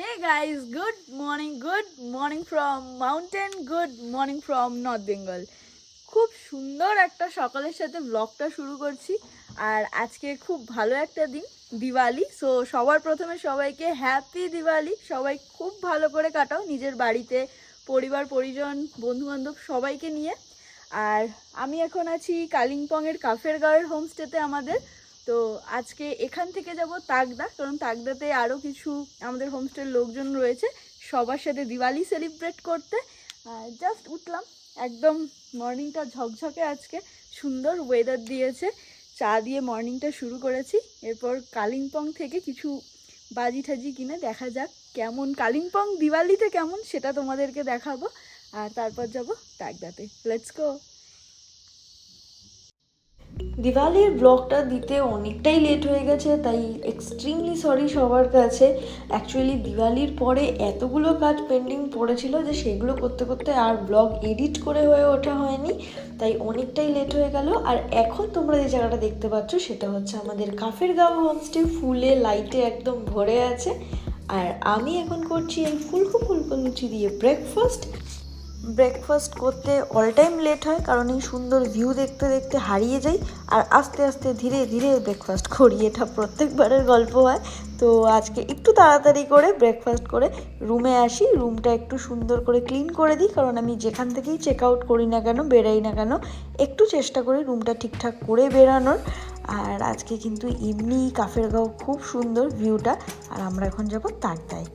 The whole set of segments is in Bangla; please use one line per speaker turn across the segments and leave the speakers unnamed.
Hey guys, good morning, good morning from mountain, good morning from North Bengal. খুব সুন্দর একটা সকালের সাথে ব্লগটা শুরু করছি আর আজকে খুব ভালো একটা দিন দিওয়ালি। সো সবার প্রথমে সবাইকে হ্যাপি দিওয়ালি। সবাই খুব ভালো করে কাটাও নিজের বাড়িতে পরিবার পরিজন বন্ধুবান্ধব সবাইকে নিয়ে। আর আমি এখন আছি কালিম্পংয়ের কাফের গাঁয়ের হোমস্টেতে আমাদের। তো আজকে এখান থেকে যাব তাকদা কারণ তাকদাতে আরও কিছু আমাদের হোমস্টের লোকজন রয়েছে। সবার সাথে দিওয়ালি সেলিব্রেট করতে। জাস্ট উঠলাম, একদম মর্নিংটা ঝকঝকে আজকে। সুন্দর ওয়েদার দিয়েছে। চা দিয়ে মর্নিংটা শুরু করেছি। এরপর কালিম্পং থেকে কিছু বাজি ঠাজি কিনে দেখা যাক কেমন। কালিম্পং দিওয়ালিতে কেমন সেটা তোমাদেরকে দেখাবো। আর তারপর যাব তাকদাতে লেটস গো দিওয়ালির ব্লগটা দিতে অনেকটাই লেট হয়ে গেছে, তাই এক্সট্রিমলি সরি সবার কাছে। অ্যাকচুয়ালি দিওয়ালির পরে এতগুলো কাজ পেন্ডিং পড়েছিল যে সেগুলো করতে করতে আর ব্লগ এডিট করে হয়ে ওঠা হয়নি, তাই অনেকটাই লেট হয়ে গেল। আর এখন তোমরা যে জায়গাটা দেখতে পাচ্ছ, সেটা হচ্ছে আমাদের কাফের গাঁও হোমস্টে ফুলে লাইটে একদম ভরে আছে। আর আমি এখন করছি এই ফুলকো ফুলকো লুচি দিয়ে ব্রেকফাস্ট ব্রেকফাস্ট করতে অল টাইম লেট হয়, কারণ এই সুন্দর ভিউ দেখতে দেখতে হারিয়ে যাই, আর আস্তে আস্তে ধীরে ধীরে ব্রেকফাস্ট করি। এটা প্রত্যেকবারের গল্প হয়। তো আজকে একটু তাড়াতাড়ি করে ব্রেকফাস্ট করে রুমে আসি রুমটা একটু সুন্দর করে ক্লিন করে দিই, কারণ আমি যেখান থেকেই চেক আউট করি না কেন, বেরাই না কেন, একটু চেষ্টা করি রুমটা ঠিকঠাক করে বেরানোর। আর আজকে কিন্তু এমনি কাফের গাঁও খুব সুন্দর ভিউটা আর আমরা এখন যাব তাকদায়।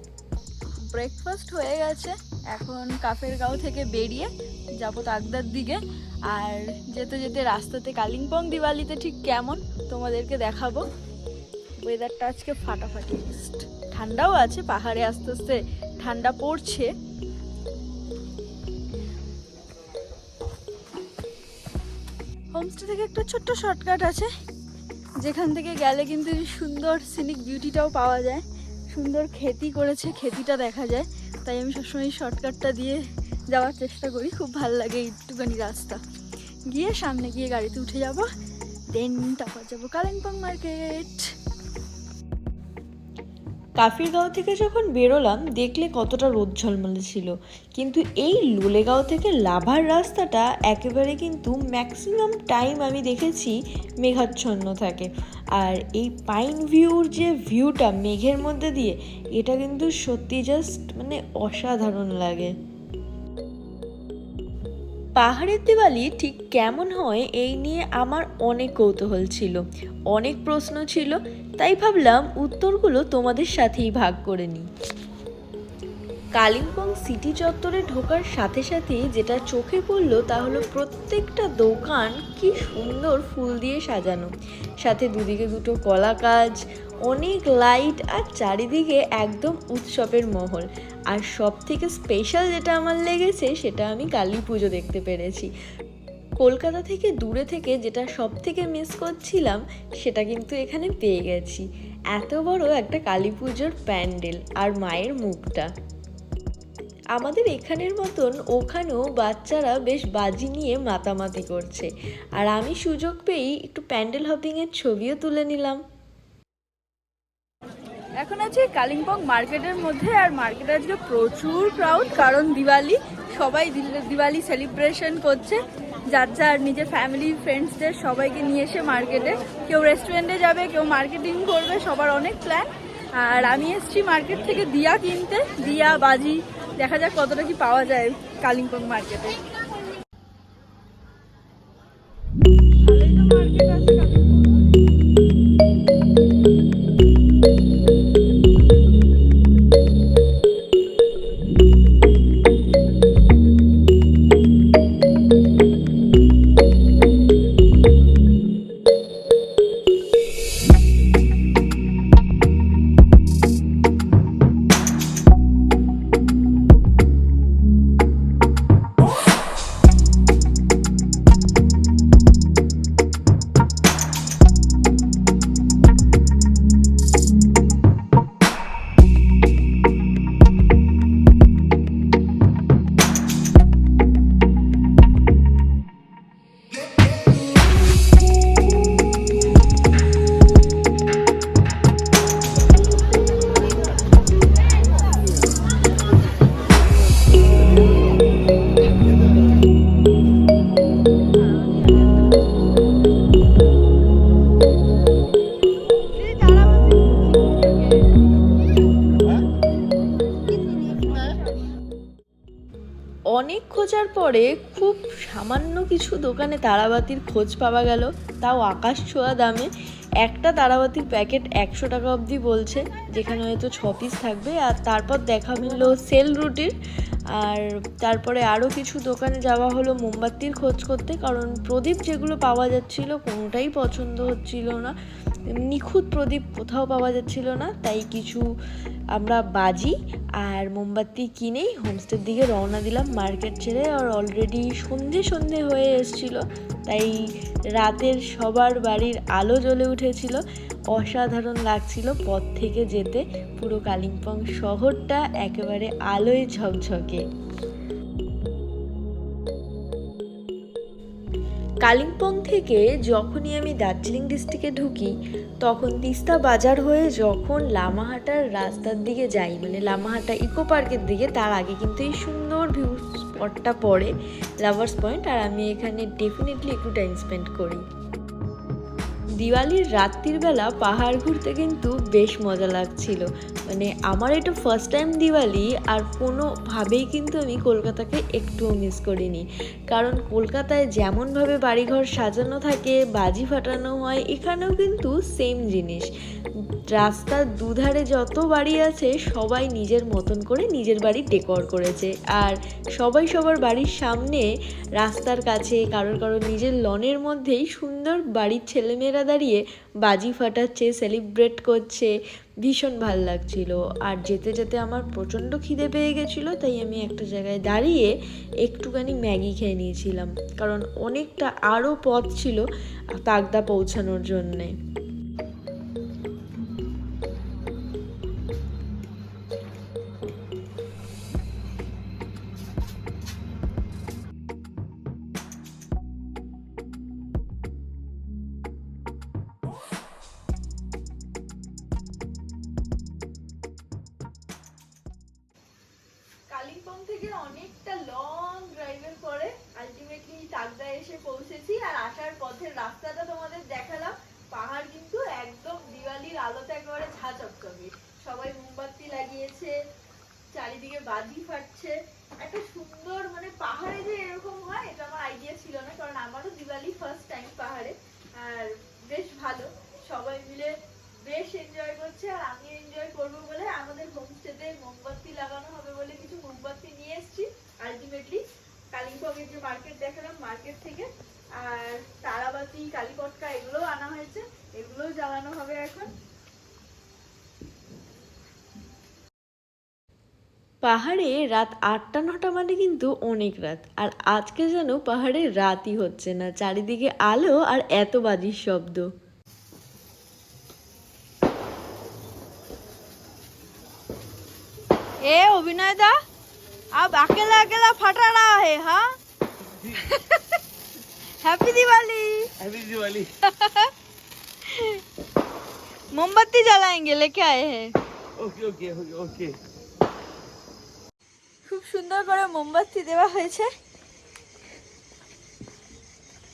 ব্রেকফাস্ট হয়ে গেছে। এখন কাফের গাঁও থেকে বেরিয়ে যাব তাকদার দিকে। আর যেতে যেতে রাস্তাতে কালিম্পং দিওয়ালিতে ঠিক কেমন তোমাদেরকে দেখাবো। ওয়েদারটা আজকে ফাটাফাটি ঠান্ডাও আছে, পাহাড়ে আস্তে আস্তে ঠান্ডা পড়ছে। হোমস্টে থেকে একটা ছোট্ট শর্টকাট আছে। যেখান থেকে গেলে কিন্তু সুন্দর সিনিক বিউটিটাও পাওয়া যায়। সুন্দর খেতি করেছে, খেতিটা দেখা যায়। তাই আমি সবসময় শর্টকাটটা দিয়ে যাওয়ার চেষ্টা করি, খুব ভালো লাগে একটুখানি রাস্তা। গিয়ে সামনে গিয়ে গাড়িতে উঠে যাব দেন তারপর যাব কালিম্পং মার্কেট কাফিরগাঁও থেকে যখন বেরোলাম, দেখলে কতটা রোদ ঝলমলে ছিল। কিন্তু এই লোলেগাঁও থেকে লাভার রাস্তাটা একেবারে কিন্তু ম্যাক্সিমাম টাইম আমি দেখেছি মেঘাচ্ছন্ন থাকে। আর এই পাইন ভিউর যে ভিউটা মেঘের মধ্যে দিয়ে, এটা কিন্তু সত্যি জাস্ট মানে অসাধারণ লাগে। পাহাড়ের দিওয়ালি ঠিক কেমন হয় এই নিয়ে আমার অনেক কৌতূহল ছিল। অনেক প্রশ্ন ছিল তাই ভাবলাম উত্তরগুলো তোমাদের সাথেই ভাগ করে নিই। কালিম্পং সিটি চত্বরে ঢোকার সাথে সাথে যেটা চোখে পড়ল তা হলো প্রত্যেকটা দোকান কি সুন্দর ফুল দিয়ে সাজানো। সাথে দুদিকে দুটো কলা কাজ অনেক লাইট আর চারিদিকে একদম উৎসবের মহল। আর সব থেকে স্পেশাল যেটা আমার লেগেছে সেটা আমি কালী পুজো দেখতে পেরেছি। কলকাতা থেকে দূরে থেকে যেটা সব থেকে মিস করছিলাম, সেটা কিন্তু এখানে পেয়ে গেছি। এত বড় একটা কালী পুজোর প্যান্ডেল আর মায়ের মুখটা। আমাদের এখানের মতন ওখানেও বাচ্চারা বেশ বাজি নিয়ে মাতামাতি করছে। আর আমি সুযোগ পেয়েই একটু প্যান্ডেল হপিংয়ের ছবিও তুলে নিলাম। এখন আছে কালিম্পং মার্কেটের মধ্যে আর মার্কেটে আজকে প্রচুর ক্রাউড কারণ দিওয়ালি, সবাই দিওয়ালি সেলিব্রেশন করছে। যার যার নিজের ফ্যামিলি ফ্রেন্ডসদের সবাইকে নিয়ে এসে মার্কেটে কেউ রেস্টুরেন্টে যাবে, কেউ মার্কেটিং করবে, সবার অনেক প্ল্যান আর আমি এসেছি মার্কেট থেকে দিয়া কিনতে। দিয়া, বাজি, দেখা যাক কতটা কি পাওয়া যায় কালিম্পং মার্কেটে অনেক খোঁজার পরে খুব সামান্য কিছু দোকানে তারাবাতির খোঁজ পাওয়া গেল। তাও আকাশ ছোঁয়া দামে। একটা তারাবাতির প্যাকেট একশো টাকা অবধি বলছে, যেখানে হয়তো ছ পিস থাকবে। আর তারপর দেখা মিললো সেল রুটির। আর তারপরে আরও কিছু দোকানে যাওয়া হলো মোমবাতির খোঁজ করতে। কারণ প্রদীপ যেগুলো পাওয়া যাচ্ছিল কোনোটাই পছন্দ হচ্ছিল না। নিখুঁত প্রদীপ কোথাও পাওয়া যাচ্ছিল না, তাই কিছু আমরা বাজি আর মোমবাতি কিনেই হোমস্টের দিকে রওনা দিলাম মার্কেট ছেড়ে আর অলরেডি সন্ধে সন্ধে হয়ে এসছিল, তাই রাতের সবার বাড়ির আলো জ্বলে উঠেছিল, অসাধারণ লাগছিল পথ থেকে যেতে, পুরো কালিম্পং শহরটা একেবারে আলোয় ঝকঝকে। কালিম্পং থেকে যখনই আমি দার্জিলিং ডিস্ট্রিক্টে ঢুকি, তখন তিস্তা বাজার হয়ে যখন লামাহাটার রাস্তার দিকে যাই মানে লামাহাটা ইকো পার্কের দিকে, তার আগে কিন্তু এই সুন্দর ভিউ স্পটটা পড়ে লাভার্স পয়েন্ট আর আমি এখানে ডেফিনেটলি একটু টাইম স্পেন্ড করি। দিওয়ালির রাত্রির বেলা পাহাড় ঘুরতে কিন্তু বেশ মজা লাগছিল। মানে আমার এটা ফার্স্ট টাইম দিওয়ালি আর কোনোভাবেই কিন্তু আমি কলকাতাকে একটুও মিস করিনি। কারণ কলকাতায় যেমনভাবে বাড়িঘর সাজানো থাকে, বাজি ফাটানো হয়, এখানেও কিন্তু সেম জিনিস। রাস্তার দুধারে যত বাড়ি আছে, সবাই নিজের মতন করে নিজের বাড়ি ডেকর করেছে। আর সবাই সবার বাড়ির সামনে রাস্তার কাছে, কারোর কারোর নিজের লনের মধ্যেই সুন্দর বাড়ির ছেলেমেয়েরা দাঁড়িয়ে বাজি ফাটাচ্ছে সেলিব্রেট করছে। ভীষণ ভালো লাগছিল। আর যেতে যেতে আমার প্রচণ্ড খিদে পেয়ে গেছিল, তাই আমি একটা জায়গায় দাঁড়িয়ে একটুখানি ম্যাগি খেয়ে নিয়েছিলাম। কারণ অনেকটা আরও পথ ছিল তাগদা পৌঁছানোর জন্যে। আলটিমেটলি এসে পৌঁছেছি আর আসার পথের রাস্তাটা তোমাদের দেখালাম। পাহাড় কিন্তু একদম দিওয়ালির আলোতে একেবারে ঝাঁচকচকে সবাই মোমবাতি লাগিয়েছে, চারিদিকে বাজি ফাটছে। একটা সুন্দর মানে পাহাড়ে যে এরকম হয়, এটা আমার আইডিয়া ছিল না, কারণ আমারও দিওয়ালি ফার্স্ট টাইম পাহাড়ে। আর বেশ ভালো, সবাই মিলে বেশ এনজয় করছে আর আমি এনজয় করব বলে আমাদের হোমস্টেতে মোমবাতি লাগানো হবে বলে কিছু মোমবাতি নিয়ে এসেছি। আলটিমেটলি কালিম্পং এর যে মার্কেট দেখালাম মার্কেট থেকে আর তারাবাতি কালীপটকা এগুলো আনা হয়েছে এগুলোও জ্বালানো হবে এখন। পাহাড়ে রাত আটটা নটা মানে কিন্তু অনেক রাত। আর আজকে যেন পাহাড়ে রাতই হচ্ছে না চারিদিকে আলো আর এত বাজির শব্দ।
এ অভিনয় দা अब अकेला अकेला फटा रहा है हाँ हैप्पी दिवाली
हैप्पी दिवाली
मोमबत्ती जलाएंगे लेके आए हैं
ओके ओके ओके ओके
খুব সুন্দর করে মোমবাতি দেওয়া হয়েছে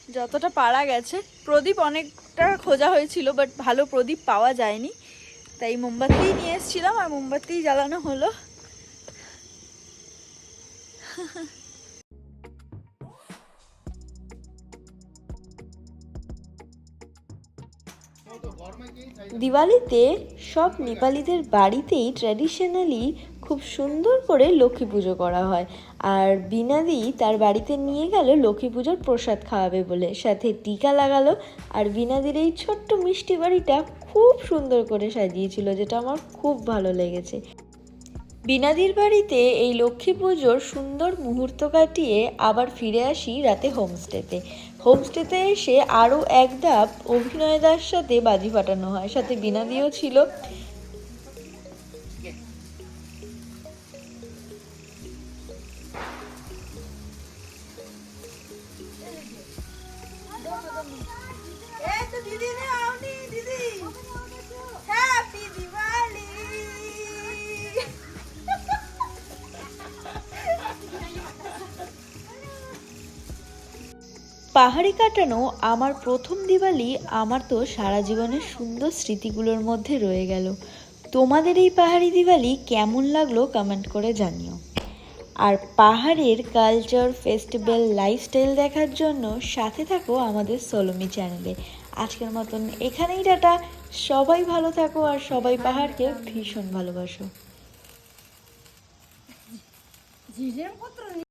যতটা পারা গেছে প্রদীপ অনেকটা খোঁজা হয়েছিল বাট ভালো প্রদীপ পাওয়া যায়নি তাই মোমবাতি নিয়ে এসেছিলাম আর মোমবাতি জ্বালানো হলো
দিওয়ালিতে সব নেপালিদের বাড়িতেই ট্র্যাডিশনালি খুব সুন্দর করে লক্ষ্মী পুজো করা হয়। আর বিনাদি তার বাড়িতে নিয়ে গেল লক্ষ্মী পুজোর প্রসাদ খাওয়াবে বলে। সাথে টিকা লাগালো আর বিনাদির এই ছোট্ট মিষ্টি বাড়িটা খুব সুন্দর করে সাজিয়েছিল, যেটা আমার খুব ভালো লেগেছে। বিনাদির বাড়িতে এই লক্ষ্মী পুজোর সুন্দর মুহূর্ত কাটিয়ে আবার ফিরে আসি রাতে হোমস্টেতে। হোমস্টেতে এসে আরও এক ধাপ অভিনয় দার সাথে বাজি ফাটানো হয়। সাথে বিনাদিও ছিল। পাহাড়ে কাটানো আমার প্রথম দিওয়ালি আমার তো সারা জীবনের সুন্দর স্মৃতিগুলোর মধ্যে রয়ে গেল। তোমাদের এই পাহাড়ি দিওয়ালি কেমন লাগল কমেন্ট করে জানিও। আর পাহাড়ের কালচার ফেস্টিভ্যাল লাইফস্টাইল দেখার জন্য সাথে থাকো আমাদের সোলোমি চ্যানেলে আজকের মতন এখানেই টাটা। সবাই ভালো থাকো আর সবাই পাহাড়কে ভীষণ ভালোবাসো।